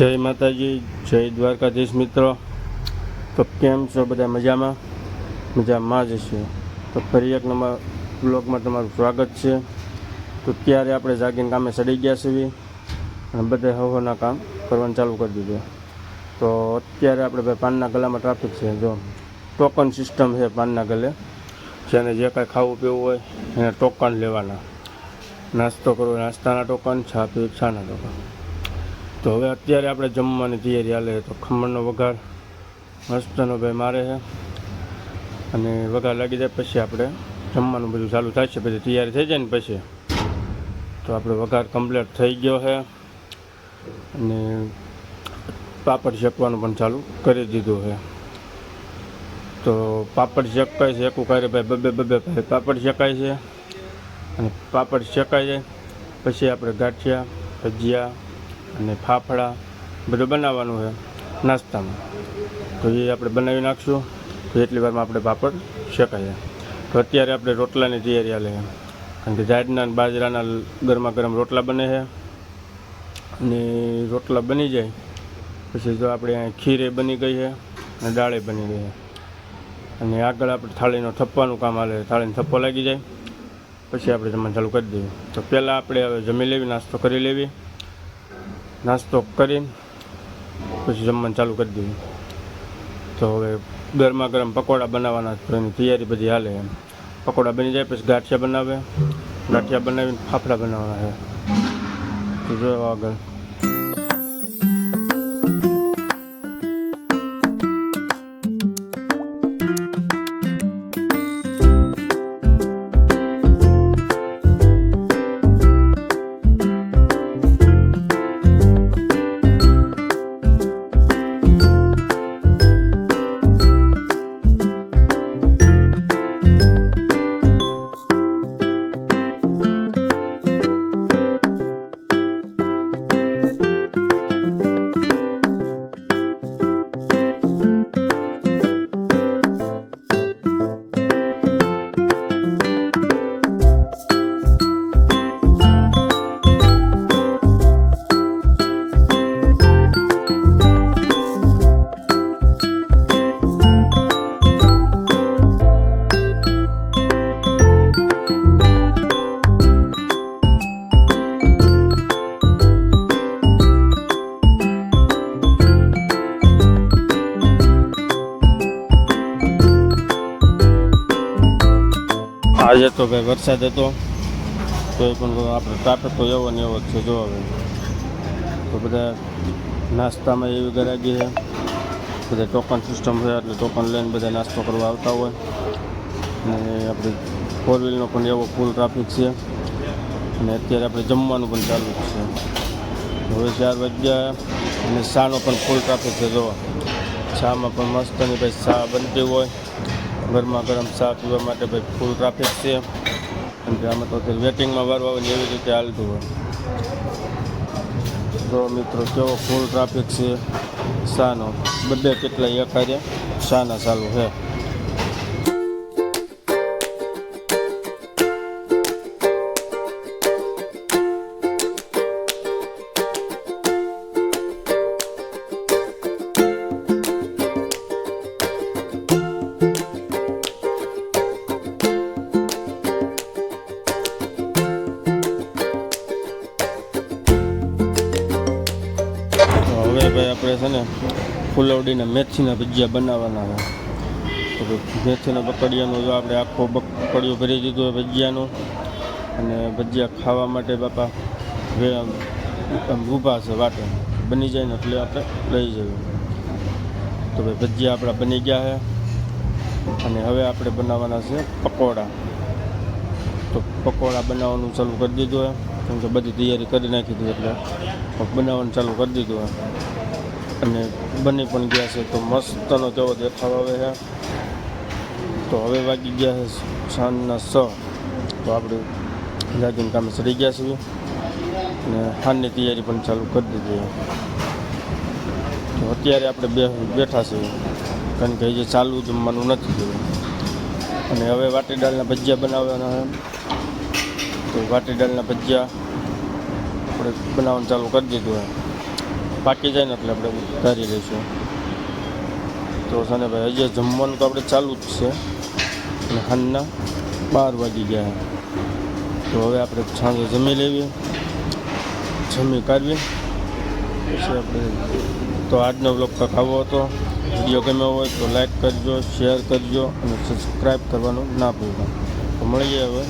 જય માતાજી, જય દ્વારકાધીશ મિત્રો. તો કેમ છો બધા મજામાં? મજામાં જ છે તો ફરી એક નંબર બ્લોગમાં તમારું સ્વાગત છે. તો ત્યારે આપણે જાગીને કામે સડી ગયા છીએ. અને બધા હવાના કામ કરવાનું ચાલુ કરી દીધું. તો અત્યારે આપણે ભાઈ પાનના ગલામાં ટ્રાફિક છે. જો ટોકન સિસ્ટમ છે પાનના ગલે. જેને જે કાંઈ ખાવું પીવું હોય એને ટોકન લેવાના. નાસ્તો કરવો નાસ્તાના ટોકન છા પીવું છાના ટોકન. તો હવે અત્યારે આપણે જમવાની તૈયારી હાલે તો ખમણનો વઘાર. મસ્તનો ભાઈ મારે છે. અને વઘાર લાગી જાય પછી આપણે જમવાનું બધું ચાલુ થાય છે પછી તૈયારી થઈ જાય ને પછી. તો આપણે વઘાર કમ્પ્લીટ થઈ ગયો છે. અને પાપડ શેકવાનું પણ ચાલુ કરી દીધું છે. તો પાપડ શેકાય છે, એકું કરે ભાઈ બબે બબે ભાઈ પાપડ શેકાય છે. અને પાપડ શેકાય જાય પછી આપણે ગાંઠિયા, ભજીયા અને ફાફડા બધું બનાવવાનું છે નાસ્તામાં. તો એ આપણે બનાવી નાખશું. તો એટલી વારમાં આપણે પાપડ શેકાય. તો અત્યારે આપણે રોટલાની તૈયારી હાલે. છે કારણ કે જાડના બાજરાના ગરમા ગરમ રોટલા બને છે. અને રોટલા બની જાય. પછી જો આપણે અહીં ખીરે બની ગઈ છે અને દાળે બની ગઈ છે. અને આગળ આપણે થાળીનો થપ્પાનું કામ છે. થાળીનો થપ્પો લાગી જાય. પછી આપણે જમવાનું ચાલુ કરી દઈએ. તો પહેલાં આપણે હવે જમી લેવી, નાસ્તો કરી લેવી. નાસ્તો કરી પછી જમવાનું ચાલુ કરી દીધું. તો હવે ગરમા ગરમ પકોડા બનાવવાના તો એની તૈયારી બધી હાલે એમ. પકોડા બની જાય પછી ગાંઠિયા બનાવે. ગાંઠિયા બનાવીને ફાફડા બનાવવાના છે. તો આગળ. આજે તો ભાઈ વરસાદ હતો તો એ પણ આપણે ટ્રાફિક તો એવો ને એવો છે, જો હવે. તો બધા નાસ્તામાં એવી ગરાગી છે. બધા ટોકન સિસ્ટમ છે, એટલે ટોકન લઈને બધા નાસ્તો કરવા આવતા હોય. અને આપણે ફોર વ્હીલનો પણ એવો ફૂલ ટ્રાફિક છે. અને અત્યારે આપણે જમવાનું પણ ચાલુ છે. હવે ચાર વાગ્યા અને શાનો પણ ફૂલ ટ્રાફિક છે જોવા શામાં પણ મસ્તની ભાઈ શા બનતી હોય. ગરમા ગરમ ચા પીવા માટે ભાઈ ફૂલ ટ્રાફિક છે. અને આમાં તો વેટિંગમાં વારવા હોય એવી રીતે હાલતું હોય. જો મિત્રો, કેવો ફૂલ ટ્રાફિક છે? શાનો. બધે કેટલા એકારે શાના ચાલુ છે. આપણે છે ને ફૂલવડીના મેથીના ભજીયા બનાવવાના છે. તો મેથીના પકડિયાનું જો આપણે આખો પકડિયું ભરી દીધું હોય ભજીયાનું, અને ભજીયા ખાવા માટે બાપા ઊભા છે વાટે. બની જાય ને એટલે આપણે લઈ જઈએ. તો ભાઈ, ભજીયા આપણા બની ગયા છે. અને હવે આપણે બનાવવાના છે પકોડા. તો પકોડા બનાવવાનું ચાલુ કરી દીધું હોય કેમ કે બધી તૈયારી કરી નાખી દીધી એટલે. બનાવવાનું ચાલુ કરી દીધું હોય અને બની પણ ગયા છે તો મસ્તનો કેવો દેખાવ આવે છે. તો હવે વાગી ગયા છે સાંજના સ તો આપણે જાગીને કામે ચડી ગયા છીએ. અને હાનની તૈયારી પણ ચાલુ કરી દીધી છે. તો અત્યારે આપણે બે બેઠા છીએ. કારણ કે હજી ચાલુ જમવાનું નથી થયું. અને હવે વાટી દાળના ભજીયા બનાવવાના છે. તો વાટી દાળના ભજીયા આપણે બનાવવાનું ચાલુ કરી દીધું છે. પાકી જાય ને એટલે આપણે ઉતારી લઈશું. તો સાને ભાઈ, હજી જમવાનું તો આપણે ચાલુ જ છે. અને હાલના બાર વાગી ગયા તો હવે આપણે સાંજે જમી લેવી. જમી કાઢવી. પછી આપણે તો આજનો બ્લોગ કંઈક આવો હતો. વીડિયો ગમ્યો હોય તો લાઈક કરજો શેર કરજો અને સબસ્ક્રાઈબ કરવાનું ના ભૂલતા. તો મળીએ હવે.